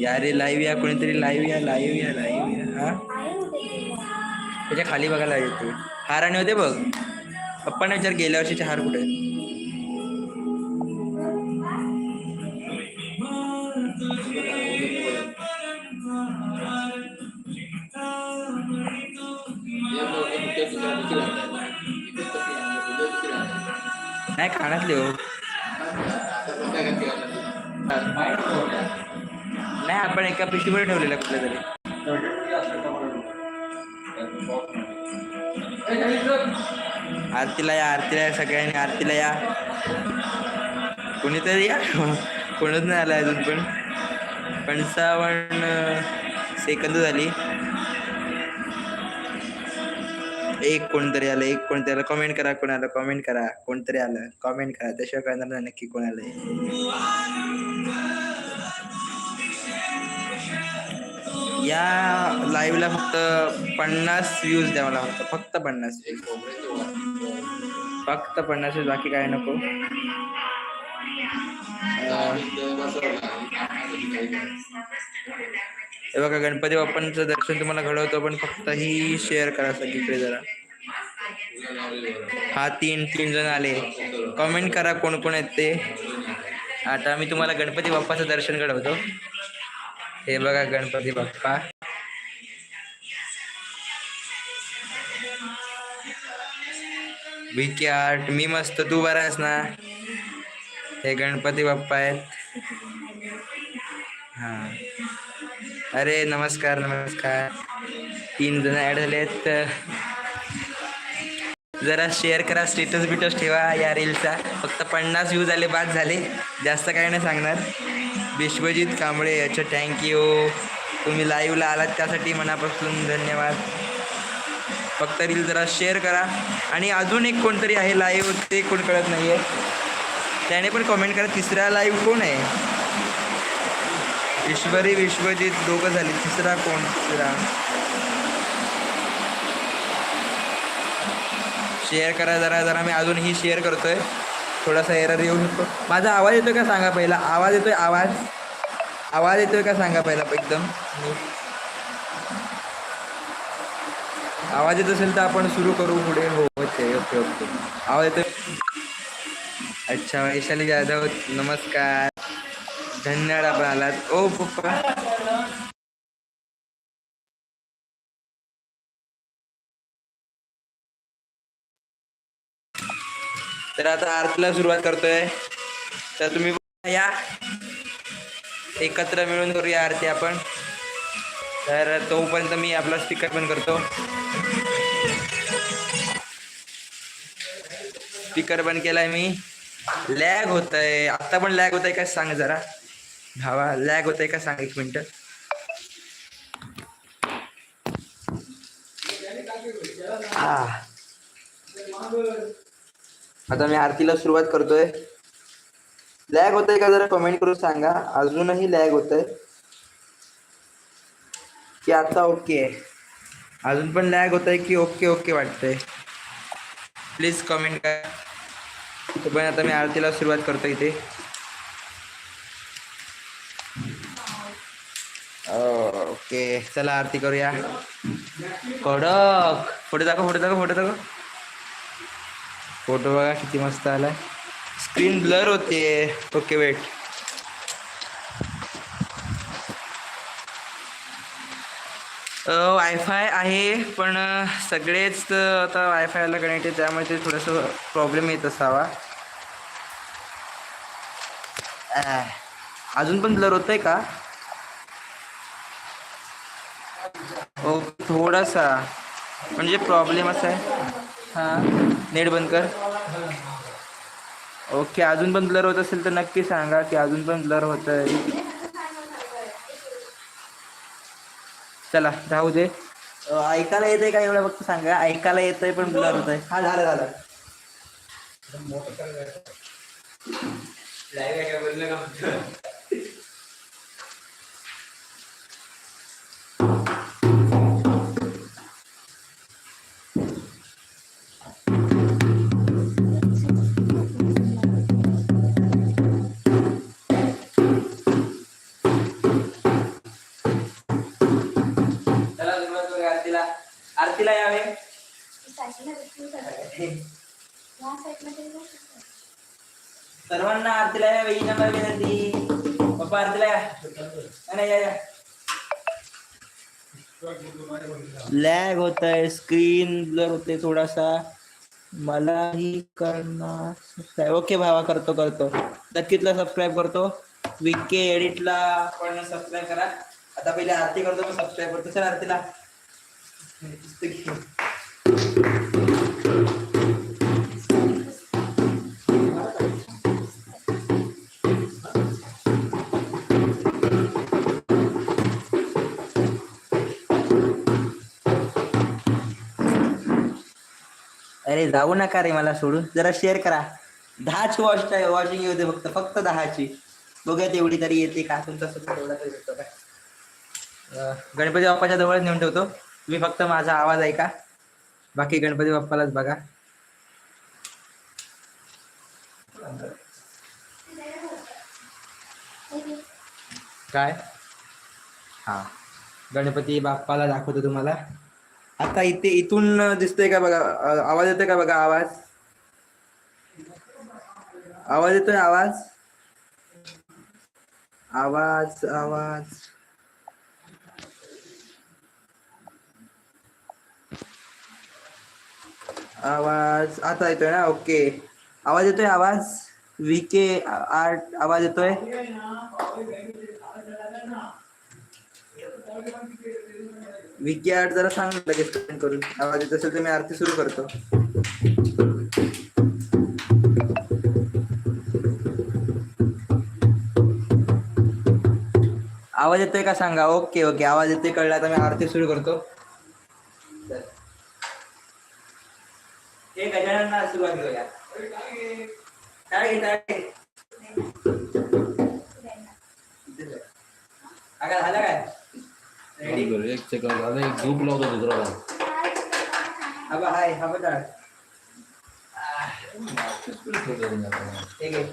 या रे लाईव्ह या कोणीतरी लाईव्ह या लाईव्ह या लाईव्ह या हा? त्याच्याखाली बघायला येतो हार आणि होते बघ. पप्पाने विचार गेल्या वर्षीचे हार कुठे? नाही खाण्यातले हो. नाही आपण एका पिशवीवर ठेवलेला कुठल्या तरी. आरतीला या आरतीला या सगळ्यांनी आरतीला या. कोणीतरी या? कोणच नाही आला अजून पण. पंचावन्न सेकंद झाली. एक कोणतरी आलं एक कोणतरी आलं. कमेंट करा कोणाला कमेंट करा. कोणतरी आलं? कमेंट करा. त्याशिवाय कळणार नाही नक्की कोणाला या या लाईव्हला फक्त पन्नास व्ह्यूज द्या मला फक्त. फक्त पन्नास फक्त पन्नास बाकी काय नको? हे बघा गणपती बाप्पांचं दर्शन तुम्हाला घडवतो पण फक्त ही शेअर करा सगळीकडे जरा. हा तीन तीन जण आले. कमेंट करा कोण कोण आहेत ते. आता मी तुम्हाला गणपती बाप्पाचं दर्शन घडवतो. हे बघा गणपती बाप्पा. विकी आर्ट मी मस्त तू बरा आहेस ना? हे गणपती बाप्पा आहेत. हा. अरे नमस्कार नमस्कार. तीन जण ऍड झाले आहेत जरा शेअर करा स्टेटस बिटस ठेवा या रीलचा फक्त पन्नास व्ह्यूज आले बाद झाले. जास्त काय नाही सांगणार. विश्वजित कांबळे अच्छा थँक्यू तुम्ही लाईव्हला आलात त्यासाठी मनापासून धन्यवाद. फक्त रील जरा शेअर करा. आणि अजून एक कोणतरी आहे लाईव्ह ते कोण कळत नाही आहे त्याने पण कमेंट करा तिसरा लाईव्ह कोण आहे? ईश्वरी विश्वजित दोघं झाले. तिसरा कोण? तिसरा. शेअर करा जरा जरा मी अजूनही शेअर करतोय. थोडासा एरर येऊ शकतो. माझा आवाज येतोय का सांगा पहिला? आवाज येतोय? आवाज? आवाज येतोय का सांगा पहिला एकदम? आवाज येत असेल तर आपण सुरू करू पुढे. हो ओके ओके ओके. आवाज येतोय? अच्छा वैशाली जाधव नमस्कार. धन्यवाद आपण आलात ओ पप्पा. तर आता आरतीला सुरुवात करतोय. तर तुम्ही या. एकत्र मिळून करूया आरती आपण. तर तोपर्यंत मी आपला स्पीकर पण करतो. स्पीकर बंद केलाय मी. लॅग होत आहे आत्ता पण लॅग होत आहे का सांग जरा. भावा लॅग होतंय का सांग एक मिनिट? आता मी आरतीला सुरुवात करतोय. लॅग होतंय का जरा कमेंट करून सांगा. अजूनही लॅग होतंय. की आता ओके आहे अजून पण लॅग होत आहे की ओके ओके वाटतंय. प्लीज कमेंट करा. पण आता मी आरतीला सुरुवात करतो इथे. ओके चला आरती करूया. कडक. फोटो दाखव फोटो दाखव फोटो दाखव. फोटो बघा किती मस्त आलाय. स्क्रीन ब्लर होते ओके वेट. वायफाय आहे पण सगळेच आता वायफायला कनेक्ट आहे त्यामुळे ते थोडंसं प्रॉब्लेम येत असावा. अजून पण ब्लर होत आहे का? ओ थोडासा. म्हणजे प्रॉब्लेम असा आहे. हां. नेट बंद कर. ओके अजून पण ब्लर होत असेल तर नक्की सांगा की अजून पण ब्लर होत आहे. चला राहू दे. ऐकायला येत आहे का एवढं फक्त सांगा? ऐकायला येत आहे पण ब्लर होत आहे हा झालं झालं. लाईव्ह सर्वांना आरतीला यावे वेळी नंबर विनंती पप्पा आरतीला या. नाही, नाही, या या. लॅग होत आहे स्क्रीन ब्लर होते थोडासा. मलाही करणार ओके भावा करतो करतो. नक्कीतला सबस्क्राईब करतो. विके एडिटला पण सबस्क्राईब करा. आता पहिले आरती करतो मग सबस्क्राईब करतो. सर आरतीला. अरे जाऊ नका रे मला सोडून. जरा शेअर करा. दहाची वॉच वॉचिंग दे फक्त फक्त दहाची. बघूया तेवढी तरी येते का? तुमचा सुद्धा तेवढा तरी येतो गणपती बाप्पाच्या जवळच नेऊन ठेवतो. तुम्ही फक्त माझा आवाज ऐका. बाकी गणपती बाप्पालाच बघा. काय? हा. गणपती बाप्पाला दाखवतो तुम्हाला. आता इथे इथून दिसतोय का बघा? आवाज येतोय का बघा आवाज? आवाज येतोय आवाज? आवाज आवाज. आवाज आता येतोय ना? ओके. आवाज येतोय आवाज? व्हीके आर्ट आवाज येतोय? विकी आर्ट जरा सांग लगेच करून. आवाज येत असेल तर मी आरती सुरू करतो. आवाज येतोय का सांगा? Okay okay. आवाज येतोय कळला. तर मी आरती सुरू करतो. हे सुरुवात करूया. काय काय झालं काय? रेडी एक सेकंद झालं एक झोप लावतो दुसरा हा हाय हा बघा ठीक आहे.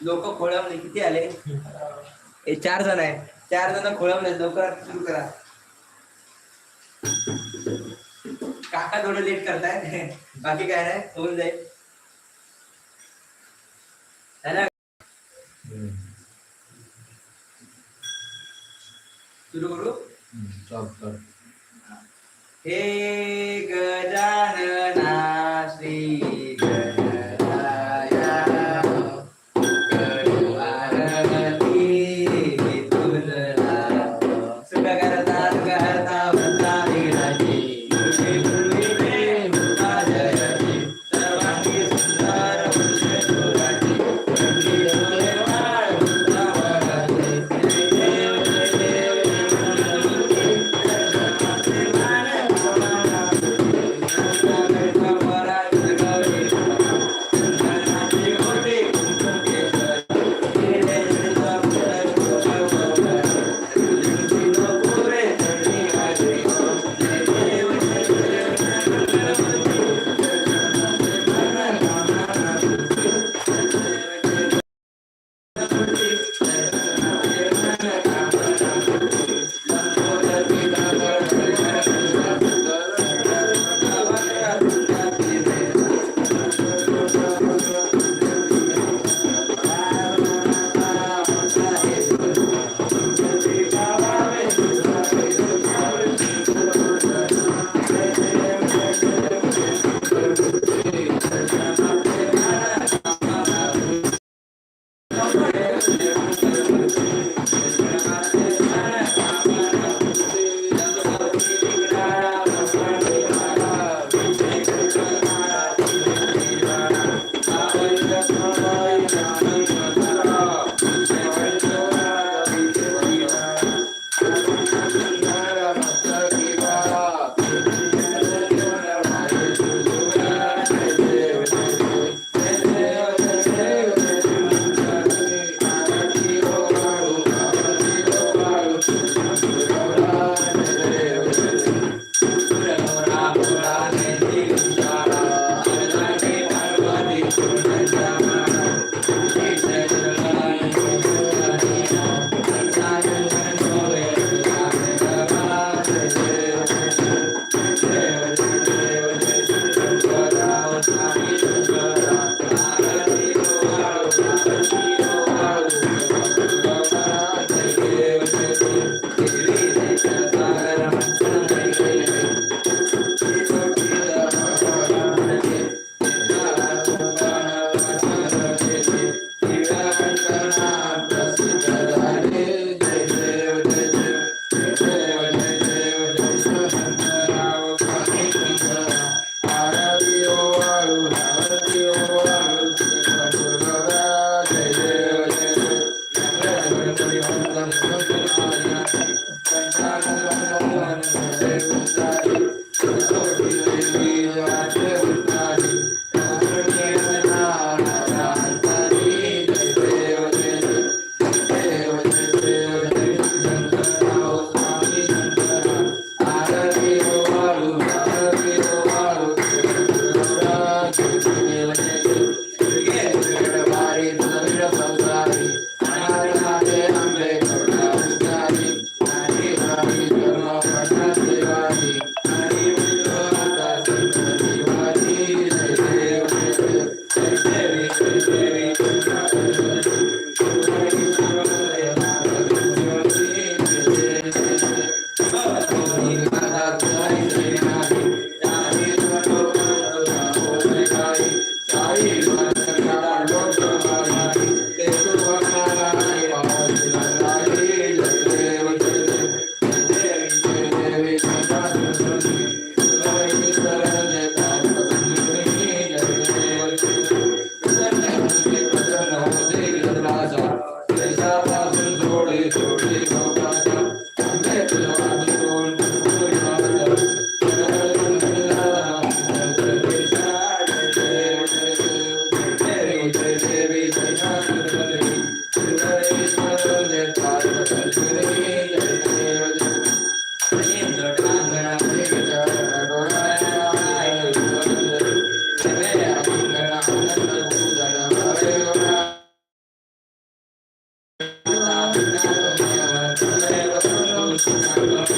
लोक खोळंबले. किती आले? हे चार जण आहे. चार जण खोळंबले लवकर सुरू करा. थोडं लेट करताय. बाकी काय नाही होऊन जाईल? सुरू करू? हे गजानना Thank you.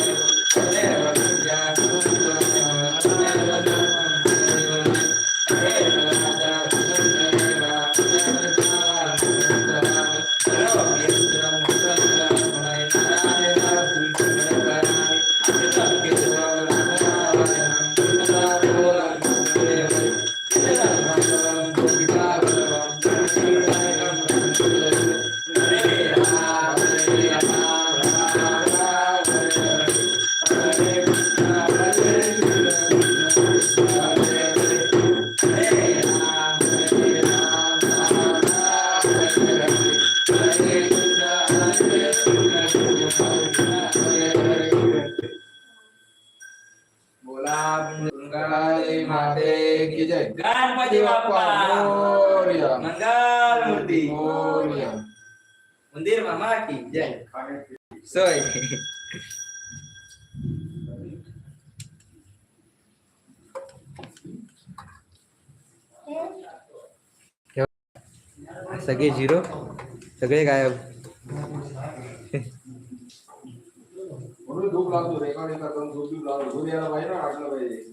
Yeah. मंगल मूर्ती. मंदिर मामा की जय सोय सगळे झिरो सगळे गायब. म्हणून झोप लागतो रेकॉर्डिंग करताना झोप लागतो झोप यायला पाहिजे ना पाहिजे